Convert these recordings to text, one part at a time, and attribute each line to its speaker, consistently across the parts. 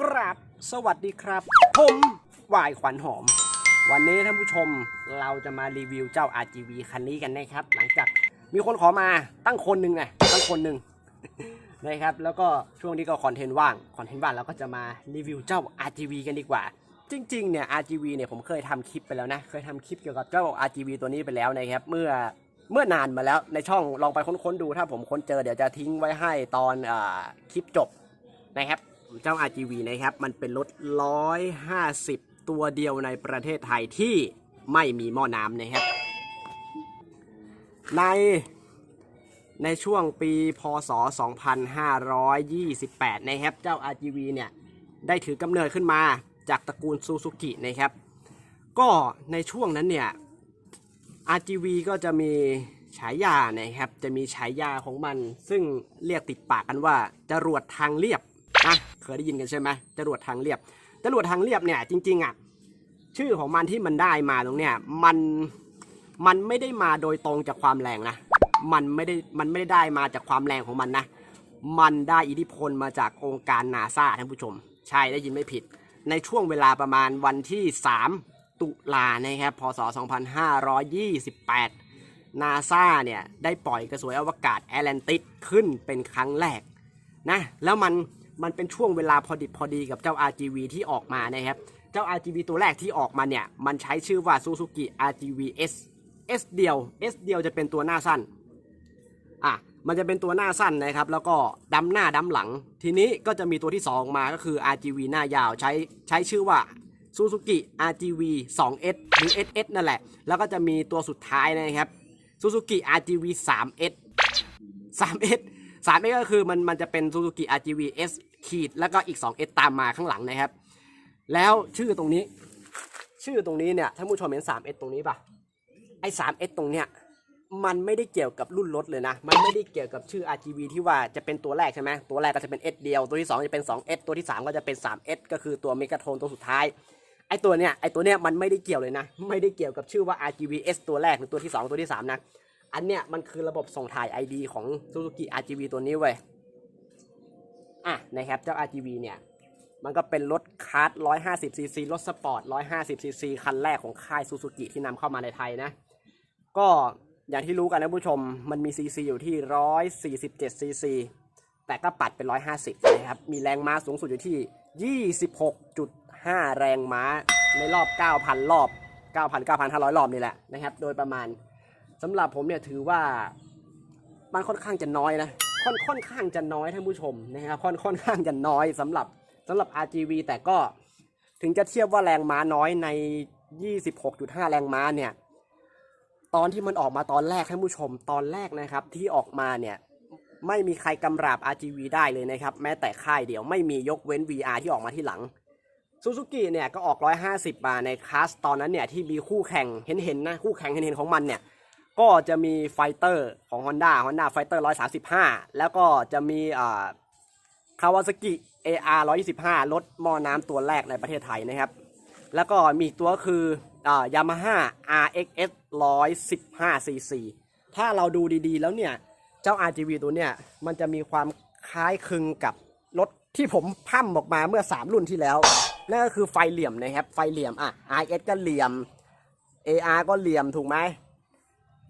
Speaker 1: กราบสวัสดีครับ ผมวายขวัญหอม วันนี้ท่านผู้ชมเราจะมารีวิวเจ้า RGV คันนี้กันนะครับ หลังจากมีคนขอมาตั้งคนหนึ่งไงตั้งคนหนึ่งนะครับ แล้วก็ช่วงนี้ก็คอนเทนต์ว่างคอนเทนต์ว่างเราก็จะมารีวิวเจ้า RGV กันดีกว่า จริงๆเนี่ย RGV เนี่ยผมเคยทำคลิปไปแล้วนะ เคยทำคลิปเกี่ยวกับเจ้า RGV ตัวนี้ไปแล้วนะครับ เมื่อเมื่อนานมาแล้วในช่องลองไปค้นๆดู ถ้าผมค้นเจอเดี๋ยวจะทิ้งไว้ให้ตอนอคลิปจบนะครับ เจ้า RGV นะครับ มันเป็นรถ 150 ตัวเดียวในประเทศไทยที่ไม่มีหม้อน้ำนะครับ ในในช่วงปีพศ 2528 นะครับ เจ้า RGV เนี่ย ได้ถือกำเนิดขึ้นมาจากตระกูลซูซูกินะครับ ก็ในช่วงนั้นเนี่ย RGV ก็จะมีฉายานะครับ จะมีฉายาของมัน ซึ่งเรียกติดปากกันว่าจรวดทางเรียบ นะเคยได้ยินกันใช่ไหมจรวดทางเรียบจรวดทางเรียบเนี่ยจริงๆอะชื่อของมันที่มันได้มาตรงเนี้ยมันมันไม่ได้มาโดยตรงจากความแรงนะ มันไม่ได้มันไม่ได้ได้มาจากความแรงของมันนะ มันได้อิทธิพลมาจากองค์การนาซาท่านผู้ชม ใช่ได้ยินไม่ผิด ในช่วงเวลาประมาณวันที่ 3 ตุลานะครับพศ 2528 นาซาเนี่ยได้ปล่อยกระสวยอวกาศแอตแลนติสขึ้นเป็นครั้งแรกนะแล้วมัน มันเป็นช่วงเวลาพอดิบพอดีกับเจ้า RGV ที่ออกมานะครับ เจ้า RGV ตัวแรกที่ออกมาเนี่ย มันใช้ชื่อว่า Suzuki RGV S S เดียว S เดียวจะเป็นตัวหน้าสั้น อะ มันจะเป็นตัวหน้าสั้นนะครับ แล้วก็ดำหน้าดำหลัง ทีนี้ก็จะมีตัวที่ 2 มาก็คือ RGV หน้ายาวใช้ใช้ชื่อว่า Suzuki RGV 2S หรือ SS นั่นแหละ แล้วก็จะมีตัวสุดท้ายนะครับ Suzuki RGV 3S 3S 3S ก็คือมันมันจะเป็น Suzuki RGV S ขีดแล้วก็อีก 2S ตามมาข้างหลังนะครับ แล้วชื่อตรงนี้ ชื่อตรงนี้เนี่ยท่านผู้ชมเห็น 3S ตรงนี้ปะไอ้ 3S ตรงเนี้ยมันไม่ได้เกี่ยวกับรุ่นรถเลยนะ มันไม่ได้เกี่ยวกับชื่อ RGB ที่ว่าจะเป็นตัวแรกใช่ไหมตัวแรกก็จะเป็น S เดียว ตัวที่ 2 จะเป็น 2S ตัวที่ 3 ก็จะเป็น 3S ก็คือตัวเมกาโทนตัวสุดท้าย ไอตัวเนี้ย ไอตัวเนี้ยมันไม่ได้เกี่ยวเลยนะ ไม่ได้เกี่ยวกับชื่อว่า RGB S ตัวแรกหรือตัวที่ 2 ตัวที่ 3 นะ อันเนี้ยมันคือระบบส่งถ่าย ID ของ Suzuki RGB ตัวนี้เว้ย อะนะครับเจ้า RGB เนี่ยมันก็เป็นรถคาร์ด 150cc รถสปอร์ต 150cc คันแรกของค่ายซูซูกิที่นำเข้ามาในไทยนะ ก็อย่างที่รู้กันนะผู้ชมมันมี cc อยู่ที่ 147 cc แต่ก็ปัดเป็น 150 นะครับ มีแรงม้าสูงสุดอยู่ที่ 26.5 แรงม้าในรอบ 9,000 รอบ9,000 9,500 รอบนี่แหละนะครับ โดยประมาณสำหรับผมเนี่ยถือว่ามันค่อนข้างจะน้อยนะ ค่อนค่อนข้างจะน้อยท่านผู้ชมนะครับค่อนค่อนข้างจะน้อยสำหรับสำหรับ RGV แต่ก็ถึงจะเทียบว่าแรงม้าน้อยใน 26.5 แรงม้าเนี่ย ตอนที่มันออกมาตอนแรกท่านผู้ชมตอนแรกนะครับ ที่ออกมาเนี่ยไม่มีใครกำราบ RGV ได้เลยนะครับ แม้แต่ค่ายเดียวไม่มียกเว้น VR ที่ออกมาที่หลังซูซูกิเนี่ยก็ออก 150มาในคลาสตอนนั้นเนี่ยที่มีคู่แข่งเห็นๆนะคู่แข่งเห็นๆของมันเนี่ย ก็จะมีไฟเตอร์ของ Honda Honda Fighter 135 แล้วก็จะมีอ่าคาวาซากิ AR 125 รถหม้อน้ำตัวแรกในประเทศไทยนะครับ แล้วก็มีตัวคืออ่ายามาฮ่า RXS 115 cc ถ้าเราดูดีๆ แล้วเนี่ย เจ้า RGV ตัวเนี่ย มันจะมีความคล้ายคลึงกับรถที่ผมพั่มออกมาเมื่อ 3 รุ่นที่แล้ว นั่นก็คือไฟเหลี่ยมนะครับ ไฟเหลี่ยมอะ RX ก็เหลี่ยม AR ก็เหลี่ยมถูกไหม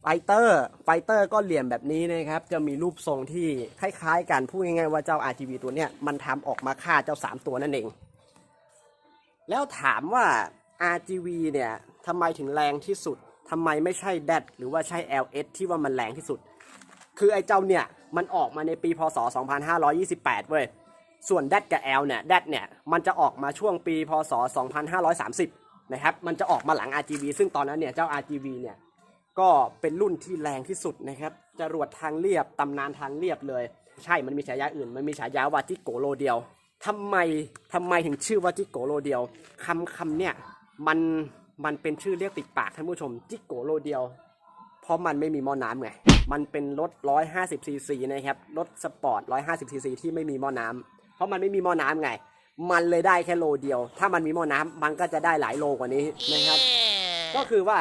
Speaker 1: ไฟเตอร์ ไฟเตอร์ก็เหลี่ยมแบบนี้นะครับ จะมีรูปทรงที่คล้ายๆกันพูดง่ายๆว่าเจ้า RGB ตัวเนี้ยมันทำออกมาฆ่าเจ้า 3 ตัวนั่นเอง แล้วถามว่า RGB เนี่ยทำไมถึงแรงที่สุดทำไมไม่ใช่ DAT หรือว่าใช่ LS ที่ว่ามันแรงที่สุด คือไอ้เจ้าเนี่ยมันออกมาในปีพศ 2528 เว้ย ส่วน DAT กับ L เนี่ย DAT เนี่ยมันจะออกมาช่วงปีพศ 2530 นะครับ มันจะออกมาหลัง RGB ซึ่งตอนนั้นเนี่ยเจ้า RGB เนี่ย ก็เป็นรุ่นที่แรงที่สุดนะครับจรวดทางเรียบตำนานทางเรียบเลย ใช่มันมีฉายาอื่น มันมีฉายาว่าจิโกโลเดียวทำไมทำไมถึงชื่อว่าจิโกโลเดียวคำคำเนี่ยมันมันเป็นชื่อเรียกติดปากท่านผู้ชมจิโกโลเดียว เพราะมันไม่มีหม้อน้ำไงมันเป็นรถ 150ซีซีนะครับรถสปอร์ต 150ซีซีที่ไม่มีหม้อน้ำเพราะมันไม่มีหม้อน้ำไง มันเลยได้แค่โลเดียว ถ้ามันมีหม้อน้ำมันก็จะได้หลายโลกว่านี้นะครับ ก็คือว่า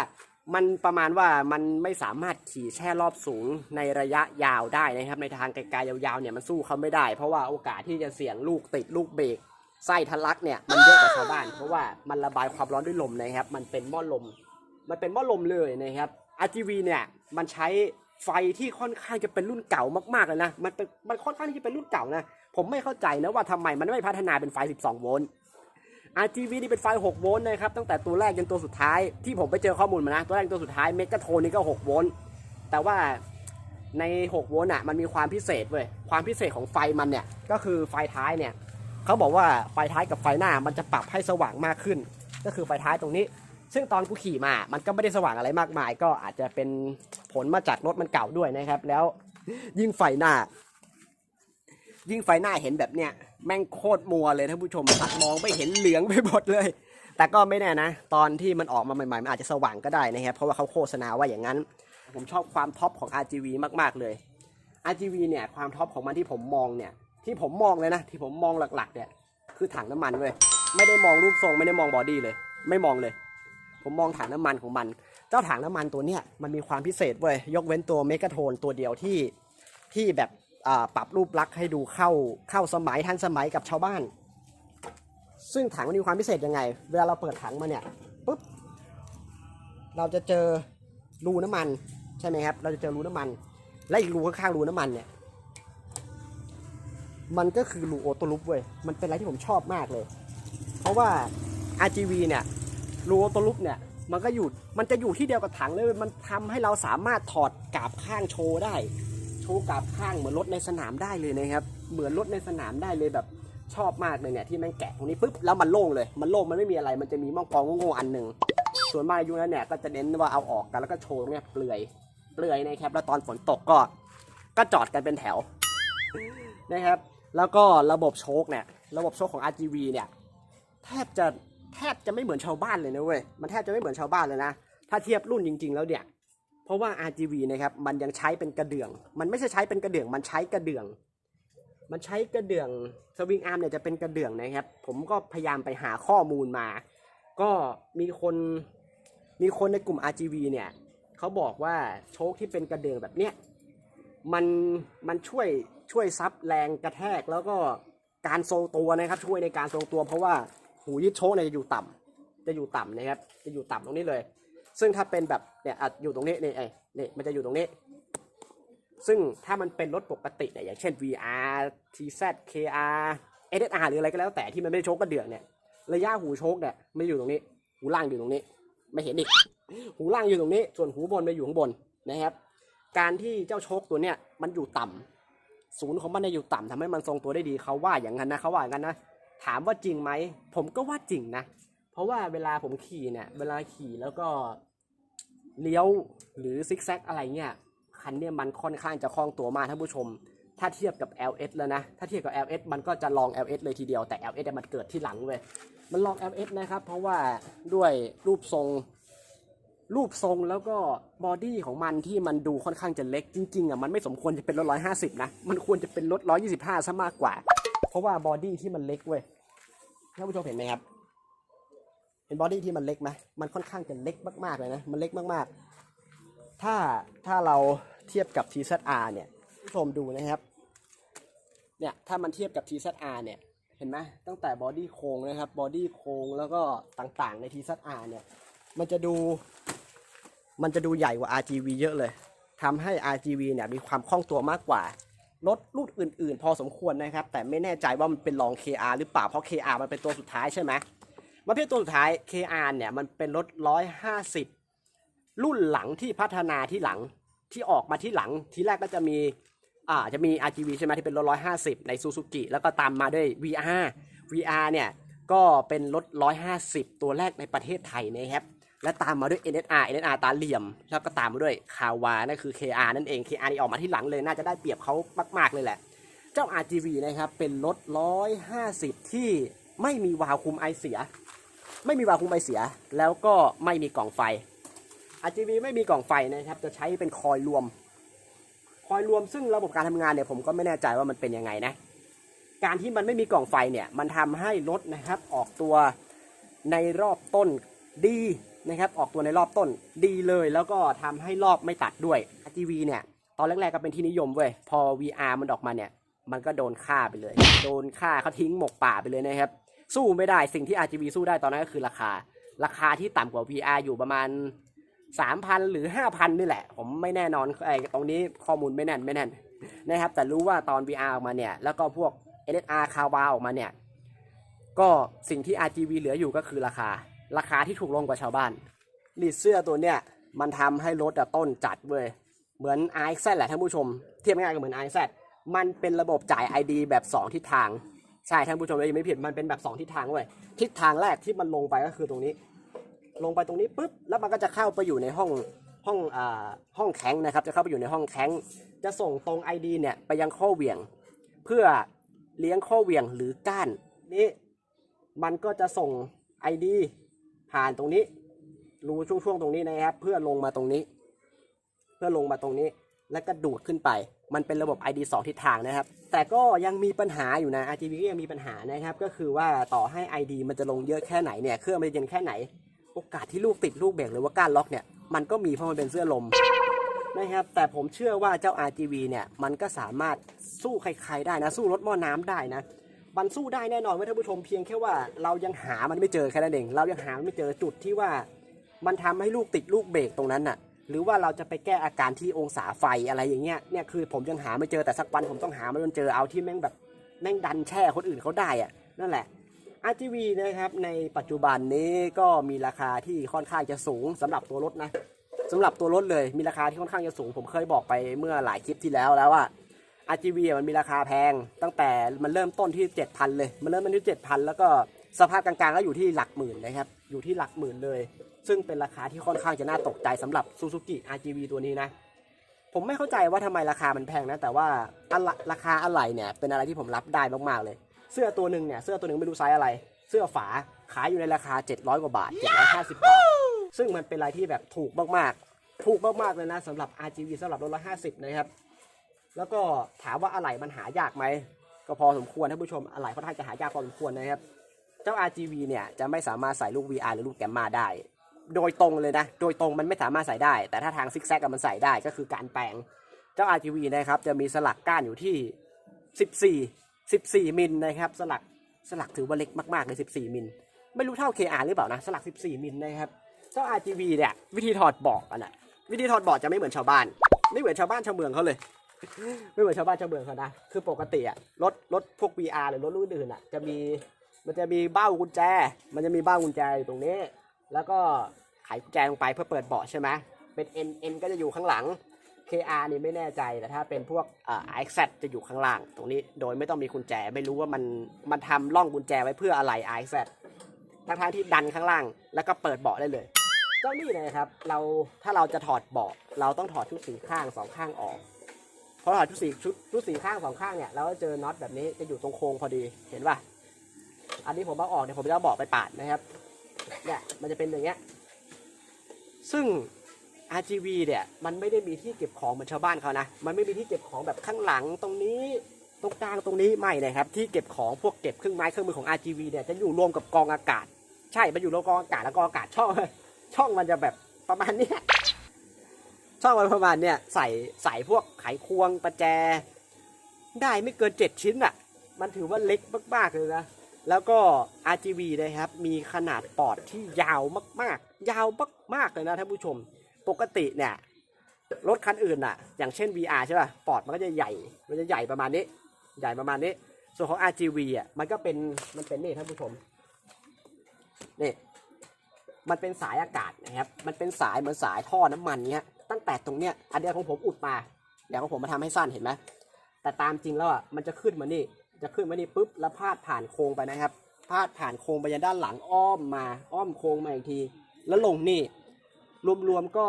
Speaker 1: มันประมาณว่ามันไม่สามารถขี่แช่รอบสูงในระยะยาวได้นะครับ ในทางไกลๆยาวๆเนี่ยมันสู้เขาไม่ได้ เพราะว่าโอกาสที่จะเสี่ยงลูกติดลูกเบรกไส้ทะลักเนี่ยมันเยอะกว่าชาวบ้าน เพราะว่ามันระบายความร้อนด้วยลมนะครับ มันเป็นหม้อลม มันเป็นหม้อลมเลยนะครับ RGB เนี่ยมันใช้ไฟที่ค่อนข้างจะเป็นรุ่นเก่ามากๆเลยนะ มันเป็นมันค่อนข้างที่จะเป็นรุ่นเก่านะ ผมไม่เข้าใจนะว่าทำไมมันไม่พัฒนาเป็นไฟ 12 โวลต์ RGB นี่เป็นไฟ6โวลต์นะครับตั้งแต่ตัวแรกจนตัวสุดท้ายที่ผมไปเจอข้อมูลมานะตัวแรกตัวสุดท้ายเมกะโทนนี่ก็6โวลต์แต่ว่าใน6โวลต์อะมันมีความพิเศษเว้ยความพิเศษของไฟมันเนี่ยก็คือไฟท้ายเนี่ยเขาบอกว่าไฟท้ายกับไฟหน้ามันจะปรับให้สว่างมากขึ้น ก็คือไฟท้ายตรงนี้ ซึ่งตอนกูขี่มา มันก็ไม่ได้สว่างอะไรมากมาย ก็อาจจะเป็นผลมาจากรถมันเก่าด้วยนะครับ แล้วยิ่งไฟหน้า ยิ่งไฟหน้าเห็นแบบเนี้ยแม่งโคตรมัวเลยท่านผู้ชมมองไม่เห็นเหลืองไปหมดเลย แต่ก็ไม่แน่นะ ตอนที่มันออกมาใหม่ๆมันอาจจะสว่างก็ได้นะครับเพราะว่าเขาโฆษณาว่าอย่างนั้น ผมชอบความท็อปของ RGB มากๆเลย RGB เนี่ยความท็อปของมันที่ผมมองเนี่ยที่ผมมองเลยนะที่ผมมองหลักๆ เนี่ยคือถังน้ำมันเว้ยไม่ได้มองรูปทรงไม่ได้มองบอดี้เลย ไม่มองเลย ผมมองถังน้ำมันของมัน เจ้าถังน้ำมันตัวเนี้ยมันมีความพิเศษเว้ยยกเว้นตัวเมกะโทนตัวเดียวที่ที่แบบ ปรับรูปลักษณ์ให้ดูเข้าเข้าสมัยทันสมัยกับชาวบ้าน ซึ่งถังมันมีความพิเศษยังไง เวลาเราเปิดถังมาเนี่ยปุ๊บเราจะเจอรูน้ำมันใช่ไหมครับ เราจะเจอรูน้ำมัน และอีกรูข้างๆรูน้ำมันเนี่ย มันก็คือรูโอโตลุปเว้ย มันเป็นอะไรที่ผมชอบมากเลย เพราะว่า RGV เนี่ยรูโอโตลุปเนี่ยมันก็อยู่มันจะอยู่ที่เดียวกับถังเลย มันทำให้เราสามารถถอดกาบข้างโชว์ได้ โชว์กาบข้างเหมือนรถในสนามได้เลยนะครับ เหมือนรถในสนามได้เลยแบบชอบมากเลยเนี่ยที่แม่งแกะตรงนี้ปุ๊บแล้วมันโล่งเลย มันโล่งมันไม่มีอะไร มันจะมีม่องกองโง่ๆอันหนึ่งส่วนมากยุคนั้นเนี่ยก็จะเน้นว่าเอาออกกันแล้วก็โชว์เนี่ยเปลือยเปลือยนะครับแล้วตอนฝนตกก็ก็จอดกันเป็นแถวนะครับ แล้วก็ระบบโชคเนี่ยระบบโชคของ RGV เนี่ยแทบจะแทบจะไม่เหมือนชาวบ้านเลยนะเว้ยมันแทบจะไม่เหมือนชาวบ้านเลยนะถ้าเทียบรุ่นจริง ๆ แล้วเนี่ย เพราะว่า RGV นะครับมันยังใช้เป็นกระเดื่อง มันไม่ใช่ใช้เป็นกระเดื่อง มันใช้กระเดื่อง มันใช้กระเดื่องสวิงอาร์มเนี่ยจะเป็นกระเดื่องนะครับ ผมก็พยายามไปหาข้อมูลมา ก็มีคนมีคนในกลุ่ม RGV เนี่ยเขาบอกว่าโชคที่เป็นกระเดื่องแบบเนี้ยมันมันช่วยช่วยซับแรงกระแทกแล้วก็การทรงตัวนะครับช่วยในการทรงตัว เพราะว่าหูยึดโชคเนี่ยจะอยู่ต่ำจะอยู่ต่ำนะครับ จะอยู่ต่ำตรงนี้เลย ซึ่งถ้าเป็นแบบเนี่ยอาจอยู่ตรงนี้นี่ไอ้นี่มันจะอยู่ตรงนี้ ซึ่งถ้ามันเป็นรถปกติเนี่ยอย่างเช่น VR TZ KR SSR หรืออะไรก็แล้วแต่ที่มันไม่ได้โชคกระเดื่องเนี่ยระยะหูโชคเนี่ยไม่อยู่ตรงนี้ หูล่างอยู่ตรงนี้ ไม่เห็นอีก หูล่างอยู่ตรงนี้ ส่วนหูบนไปอยู่ข้างบนนะครับ การที่เจ้าโชคตัวเนี้ยมันอยู่ต่ำศูนย์ของมันเนี่ยอยู่ต่ำทำให้มันทรงตัวได้ดีเขาว่าอย่างนั้นนะเขาว่าอย่างนั้นนะถามว่าจริงไหมผมก็ว่าจริงนะ เพราะว่าเวลาผมขี่เนี่ยเวลาขี่แล้วก็ เลี้ยวหรือซิกแซกอะไรเงี้ยคันเนี่ยมันค่อนข้างจะคล่องตัวมากท่านผู้ชม ถ้าเทียบกับ LS แล้วนะ ถ้าเทียบกับ LS มันก็จะลอง LS เลยทีเดียวแต่ LS เนี่ยมันเกิดที่หลังเว้ยมันลอง LS นะครับ เพราะว่าด้วยรูปทรง รูปทรงแล้วก็บอดี้ของมันที่มันดูค่อนข้างจะเล็กจริงๆอะมันไม่สมควรจะเป็นรถร้อยห้าสิบนะมันควรจะเป็นรถร้อยยี่สิบห้าซะมากกว่า เพราะว่าบอดี้ที่มันเล็กเว้ยท่านผู้ชมเห็นไหมครับ เห็นบอดี้ที่มันเล็กไหมมันค่อนข้างจะเล็กมากๆเลยนะ มันเล็กมากๆ ถ้าถ้าเราเทียบกับ TZR เนี่ยผู้ชมดูนะครับ เนี่ยถ้ามันเทียบกับ TZR เนี่ย เห็นไหมตั้งแต่บอดี้โครงนะครับ บอดี้โครงแล้วก็ต่างๆใน TZR เนี่ย มันจะดู มันจะดูใหญ่กว่า RGV เยอะเลย ทำให้ RGV เนี่ยมีความคล่องตัวมากกว่ารถรุ่นอื่น ๆ พอสมควรนะครับ แต่ไม่แน่ใจว่ามันเป็นรอง KR หรือเปล่า เพราะ KR มันเป็นตัวสุดท้ายใช่ไหม มันเป็นตัวสุดท้าย KR เนี่ยมันเป็นรถ 150 รุ่นหลังที่พัฒนาที่หลังที่ออกมาที่หลังทีแรกก็จะมีอ่าจะมี RGV ใช่ไหมที่เป็นรถ 150 ใน Suzuki แล้วก็ตามมาด้วย VR VR เนี่ยก็เป็นรถ 150 ตัวแรกในประเทศไทยนะครับและตามมาด้วย NSR NSR ตาเหลี่ยม แล้วก็ตามมาด้วยคาวานั่นคือ KR นั่นเอง KR นี่ออกมาที่หลังเลยน่าจะได้เปรียบเขามากๆเลยแหละ เจ้า RGV นะครับเป็นรถ 150 ที่ไม่มีวาล์วคุมไอเสีย ไม่มีวาล์วคุมไอเสีย แล้วก็ไม่มีกล่องไฟ RGV ไม่มีกล่องไฟนะครับ จะใช้เป็นคอยล์รวม คอยล์รวมซึ่งระบบการทำงานเนี่ยผมก็ไม่แน่ใจว่ามันเป็นยังไงนะ การที่มันไม่มีกล่องไฟเนี่ย มันทำให้รถนะครับออกตัวในรอบต้นดีนะครับออกตัวในรอบต้นดีเลยแล้วก็ทำให้รอบไม่ตัดด้วย RGV เนี่ยตอนแรกๆก็เป็นที่นิยมเว้ยพอ VR มันออกมาเนี่ย มันก็โดนฆ่าไปเลย โดนฆ่าเขาทิ้งหมกป่าไปเลยนะครับ สู้ไม่ได้สิ่งที่ RGB สู้ได้ตอนนั้นก็คือราคา ราคาที่ต่ำกว่า VR อยู่ประมาณ 3,000 หรือ 5,000 นี่แหละ ผมไม่แน่นอนไอ้ตรงนี้ข้อมูลไม่แน่นไม่แน่นนะครับ แต่รู้ว่าตอน VR ออกมาเนี่ย แล้วก็พวก LSR คาวาออกมาเนี่ย ก็สิ่งที่ RGB เหลืออยู่ก็คือราคา ราคาที่ถูกลงกว่าชาวบ้านลีดเสื้อตัวเนี้ยมันทำให้รถต้นจัดเว้ยเหมือน RX แหละท่านผู้ชม เทียบง่ายกับเหมือน RX มันเป็นระบบจ่าย ID แบบ 2 ทิศทาง ใช่ท่านผู้ชมเลยยังไม่ผิดมันเป็นแบบ2ทิศทางเว้ยทิศทางแรกที่มันลงไปก็คือตรงนี้ ลงไปตรงนี้ปุ๊บแล้วมันก็จะเข้าไปอยู่ในห้องห้องอ่าห้องแข็งนะครับ จะเข้าไปอยู่ในห้องแข็งจะส่งตรง ID เนี่ยไปยังข้อเหวี่ยง เพื่อเลี้ยงข้อเหวี่ยงหรือก้านนี้มันก็จะส่ง ID ผ่านตรงนี้รูช่วงๆตรงนี้นะครับ เพื่อลงมาตรงนี้ เพื่อลงมาตรงนี้ แล้วก็ดูดขึ้นไป มันเป็นระบบ ID 2 ทิศทางนะครับ แต่ก็ยังมีปัญหาอยู่นะ RGB ก็ยังมีปัญหานะครับ ก็คือว่าต่อให้ ID มันจะลงเยอะแค่ไหนเนี่ย เครื่องมันจะเย็นแค่ไหน โอกาสที่ลูกติดลูกเบรกหรือว่าก้านล็อกเนี่ย มันก็มีเพราะมันเป็นเสื้อลมนะครับ แต่ผมเชื่อว่าเจ้า RGB เนี่ย มันก็สามารถสู้ใครๆได้นะ สู้รถหม้อน้ำได้นะมันสู้ได้แน่นอนว้ยท่านผู้ชมเพียงแค่ว่าเรายังหามันไม่เจอแค่นั้นเอง เรายังหามันไม่เจอจุดที่ว่า มันทำให้ลูกติดลูกเบรกตรงนั้นน่ะ หรือว่าเราจะไปแก้อาการที่องศาไฟอะไรอย่างเงี้ยเนี่ยคือผมยังหาไม่เจอแต่สักวันผมต้องหามันจนเจอเอาที่แม่งแบบแม่งดันแช่คนอื่นเขาได้อะนั่นแหละ RGB นะครับในปัจจุบันนี้ก็มีราคาที่ค่อนข้างจะสูงสำหรับตัวรถนะสำหรับตัวรถเลยมีราคาที่ค่อนข้างจะสูง ผมเคยบอกไปเมื่อหลายคลิปที่แล้วแล้วว่า RGB มันมีราคาแพง ตั้งแต่มันเริ่มต้นที่ 7,000 เลย มันเริ่มต้นที่ 7,000 แล้วก็สภาพกลางๆก็อยู่ที่หลักหมื่นนะครับอยู่ที่หลักหมื่นเลย ซึ่งเป็นราคาที่ค่อนข้างจะน่าตกใจสำหรับ Suzuki RGB ตัวนี้นะ ผมไม่เข้าใจว่าทำไมราคามันแพงนะ แต่ว่าราคาอะไหล่เนี่ยเป็นอะไรที่ผมรับได้มากๆเลย เสื้อตัวหนึ่งเนี่ยเสื้อตัวหนึ่งไม่รู้ไซส์อะไร เสื้อฝาขายอยู่ในราคา 700 กว่าบาท 750 บาท ซึ่งมันเป็นอะไรที่แบบถูกมากๆ ถูกมากๆเลยนะสำหรับ RGB สำหรับรถ150 นะครับ แล้วก็ถามว่าอะไหล่มันหายากไหมก็พอสมควรท่านผู้ชมอะไหล่ค่อนข้างจะหายากพอสมควรนะครับ เจ้า RGB เนี่ยจะไม่สามารถใส่ลูก VR หรือลูกแกมมาได้ โดยตรงเลยนะ โดยตรงมันไม่สามารถใส่ได้ แต่ถ้าทางซิกแซกมันใส่ได้ก็คือการแปลง เจ้า RGB นะครับจะมีสลักก้านอยู่ที่ 14 14 มิลนะครับสลักสลักถือว่าเล็กมากๆเลย 14 มิล ไม่รู้เท่า KR หรือเปล่านะ สลัก 14 มิลนะครับเจ้า RGB เนี่ยวิธีถอดบอกอันน่ะวิธีถอดบอกจะไม่เหมือนชาวบ้าน ไม่เหมือนชาวบ้านชาวเมืองเขาเลย ไม่เหมือนชาวบ้านชาวเมืองเขานะ คือปกติอะรถรถพวก VR หรือรถรุ่นอื่นอะจะมีมันจะมีเบ้ากุญแจ มันจะมีเบ้ากุญแจอยู่ตรงนี้ แล้วก็ ขกุญแจลงไปเพื่อเปิดเบาะใช่ไหมเป็น N N ก็จะอยู่ข้างหลัง KR นี่ไม่แน่ใจแต่ถ้าเป็นพวกเอ่อ RX จะอยู่ข้างล่าง ตรงนี้โดยไม่ต้องมีกุญแจไม่รู้ว่ามันมันทำร่องกุญแจไว้เพื่ออะไร RX ทั้งทางที่ดันข้างล่าง แล้วก็เปิดเบาะได้เลย เจ้านี่นะครับเราถ้าเราจะถอดเบาะเราต้องถอดชุดสีข้างสองข้างออกพอถอดชุดสีชุดชุดสีข้างสองข้างเนี่ยเราก็เจอน็อตแบบนี้จะอยู่ตรงโค้งพอดีเห็นป่ะอันนี้ผมเอาออกเดี๋ยวผมจะเอาเบาะไปปาดนะครับเนี่ยมันจะเป็นอย่างเงี้ย ซึ่ง RGV เนี่ยมันไม่ได้มีที่เก็บของเหมือนชาวบ้านเขานะ มันไม่มีที่เก็บของแบบข้างหลังตรงนี้ตรงกลางตรงนี้ไม่นะครับ ที่เก็บของพวกเก็บเครื่องไม้เครื่องมือของ RGV เนี่ยจะอยู่รวมกับกองอากาศ ใช่มันอยู่รวมกองอากาศแล้วกองอากาศช่อง ช่องมันจะแบบประมาณนี้ช่องมันประมาณเนี้ยใส่ใส่พวกไขควงประแจ ได้ไม่เกินเจ็ดชิ้นอะ มันถือว่าเล็กมากๆเลยนะแล้วก็ RGB นะครับ มีขนาดปอดที่ยาวมากๆ ยาว มากเลยนะท่านผู้ชม ปกติเนี่ยรถคันอื่นอะอย่างเช่น VR ใช่ป่ะปอดมันก็จะใหญ่ มันจะใหญ่ประมาณนี้ ใหญ่ประมาณนี้ ส่วนของ RGV อะมันก็เป็นมันเป็นนี่ท่านผู้ชมนี่มันเป็นสายอากาศนะครับ มันเป็นสายเหมือนสายท่อน้ำมันเนี้ย ตั้งแต่ตรงเนี้ย อันเดียวของผมอุดมา เดี๋ยวของผมมาทำให้สั้นเห็นไหมแต่ตามจริงแล้วอะ มันจะขึ้นมานี่ จะขึ้นมานี่ปุ๊บ แล้วพาดผ่านโค้งไปนะครับ พาดผ่านโค้งไปยังด้านหลังอ้อมมา อ้อมโค้งมาอีกที แล้วลงนี่ รวมๆก็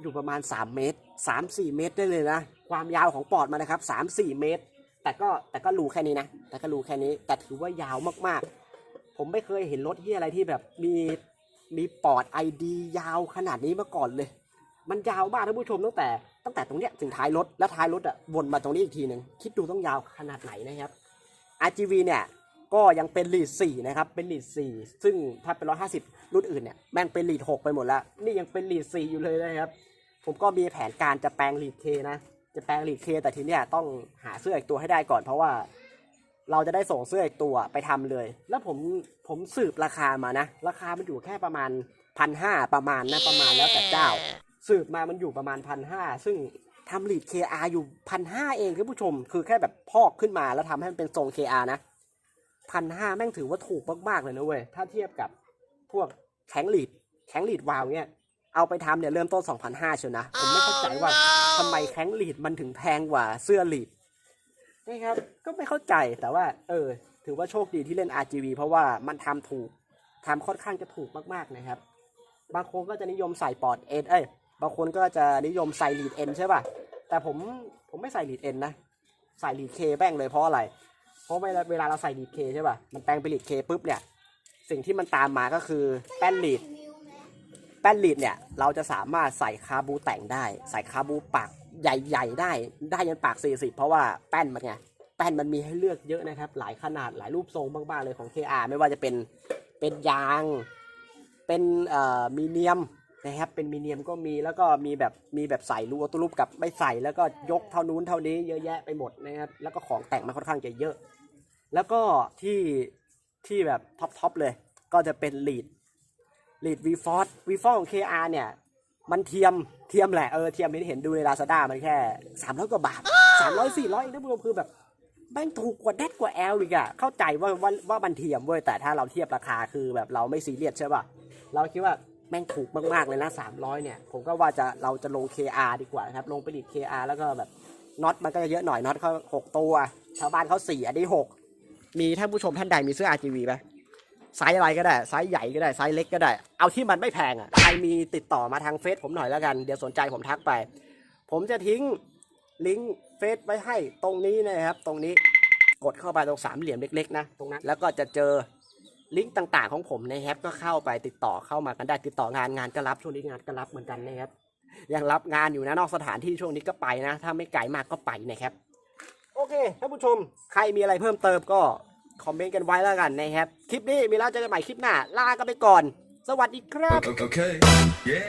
Speaker 1: อยู่ประมาณ 3 เมตร 3-4 เมตรได้เลยนะ ความยาวของปอดมันนะครับ 3-4 เมตร แต่ก็แต่ก็รูแค่นี้นะ แต่ก็รูแค่นี้ แต่ถือว่ายาวมากๆ ผมไม่เคยเห็นรถที่อะไรที่แบบมีมีปอดไอดียาวขนาดนี้มาก่อนเลย มันยาวมากท่านผู้ชมตั้งแต่ตั้งแต่ตรงเนี้ยถึงท้ายรถ แล้วท้ายรถอะวนมาตรงนี้อีกทีหนึ่งคิดดูต้องยาวขนาดไหนนะครับ RGV เนี่ย ก็ยังเป็นลีด4นะครับ เป็นลีด4ซึ่งถ้าเป็น150รุ่นอื่นเนี่ยแม่งเป็นลีด6ไปหมดแล้ว นี่ยังเป็นลีด4อยู่เลยนะครับ ผมก็มีแผนการจะแปลงลีด K นะ จะแปลงลีด K แต่ทีเนี้ยต้องหาเสื้ออีกตัวให้ได้ก่อน เพราะว่าเราจะได้ส่งเสื้ออีกตัวไปทำเลย แล้วผมผมสืบราคามานะ ราคามันอยู่แค่ประมาณพันห้าประมาณนะประมาณแล้วแต่เจ้า สืบมามันอยู่ประมาณพันห้าซึ่งทำลีด KR อาอยู่พันห้าเองคุณผู้ชม คือแค่แบบพอกขึ้นมาแล้วทำให้มันเป็นทรง KR นะ พันห้าแม่งถือว่าถูกมากๆเลยนะเว้ย ถ้าเทียบกับพวกแข็งลีดแข็งลีดวาวเนี่ยเอาไปทำเนี่ยเริ่มต้น 2,500เชียวนะ ผมไม่เข้าใจว่าทำไมแข็งลีดมันถึงแพงกว่าเสื้อลีดนี่ครับ ก็ไม่เข้าใจแต่ว่า เออ ถือว่าโชคดีที่เล่น RGB เพราะว่ามันทำถูกทำค่อนข้างจะถูกมากๆนะครับ บางคนก็จะนิยมใส่ปอดเอ็นเอ้ยบางคนก็จะนิยมใส่ลีดเอ็นใช่ป่ะ แต่ผมผมไม่ใส่ลีดเอ็นนะ ใส่ลีดเคแป้งเลยเพราะอะไร ราะเวลาเวลาเราใส่ลีดเคใช่ป่ะ มันแปลงเป็นลีดเคปุ๊บเนี่ย สิ่งที่มันตามมาก็คือแป้นลีดแป้นลีดเนี่ยเราจะสามารถใส่คาบูแต่งได้ ใส่คาบูปากใหญ่ๆได้ได้ยันปาก 40 เพราะว่าแป้นมันไงแป้นมันมีให้เลือกเยอะนะครับ หลายขนาดหลายรูปทรงมากๆเลยของ KR ไม่ว่าจะเป็นเป็นยาง เป็นเอ่อมีเนียมนะครับเป็นมีเนียมก็มีแล้วก็มีแบบมีแบบใส่รูออโต้รูปกับไม่ใส่แล้วก็ยกเท่านู้นเท่านี้เยอะแยะไปหมดนะครับแล้วก็ของแต่งมันค่อนข้างจะเยอะ แล้วก็ที่ที่แบบท็อปทอปเลย ก็จะเป็นลีดลีดวีฟอร์วีฟอร์ของ KR เนี่ย มันเทียมเทียมแหละ เออเทียมที่เห็นดูใน Lazada มันแค่300กว่าบาท300 400เองนะผู้ชมคือแบบแม่งถูกกว่าแดดกว่าแอลอีกอะเข้าใจว่าว่าว่ามันเทียมเว้ยแต่ถ้าเราเทียบราคาคือแบบเราไม่ซีเรียสใช่ป่ะเราคิดว่าแม่งถูกมากๆเลยนะ300เนี่ย ผมก็ว่าจะเราจะลง KR ดีกว่านะครับ ลงไปดิด KR แล้วก็แบบน็อตมันก็จะเยอะหน่อยน็อตเขา6ตัว ชาวบ้านเขา4อันนี้6 มีท่านผู้ชมท่านใดมีเสื้อ RGB ไหมไซส์อะไรก็ได้ไซส์ใหญ่ก็ได้ไซส์เล็กก็ได้ เอาที่มันไม่แพงอะใครมีติดต่อมาทางเฟซผมหน่อยแล้วกัน เดี๋ยวสนใจผมทักไป ผมจะทิ้งลิงก์เฟซไว้ให้ตรงนี้นะครับ ตรงนี้กดเข้าไปตรงสามเหลี่ยมเล็กๆนะตรงนั้นแล้วก็จะเจอลิงก์ต่างๆของผมในะครับก็เข้าไปติดต่อเข้ามากันได้ติดต่องานงานก็รับช่วงนี้งานก็รับเหมือนกันนะครับยังรับงานอยู่นะนอกสถานที่ช่วงนี้ก็ไปนะ ถ้าไม่ไกลมากก็ไปนะครับ โอเคท่านผู้ชมใครมีอะไรเพิ่มเติมก็คอมเมนต์กันไว้แล้วกันนะครับ คลิปนี้มีแล้วเจอกันใหม่คลิปหน้า ลากันไปก่อน สวัสดีครับ
Speaker 2: Okay. Yeah.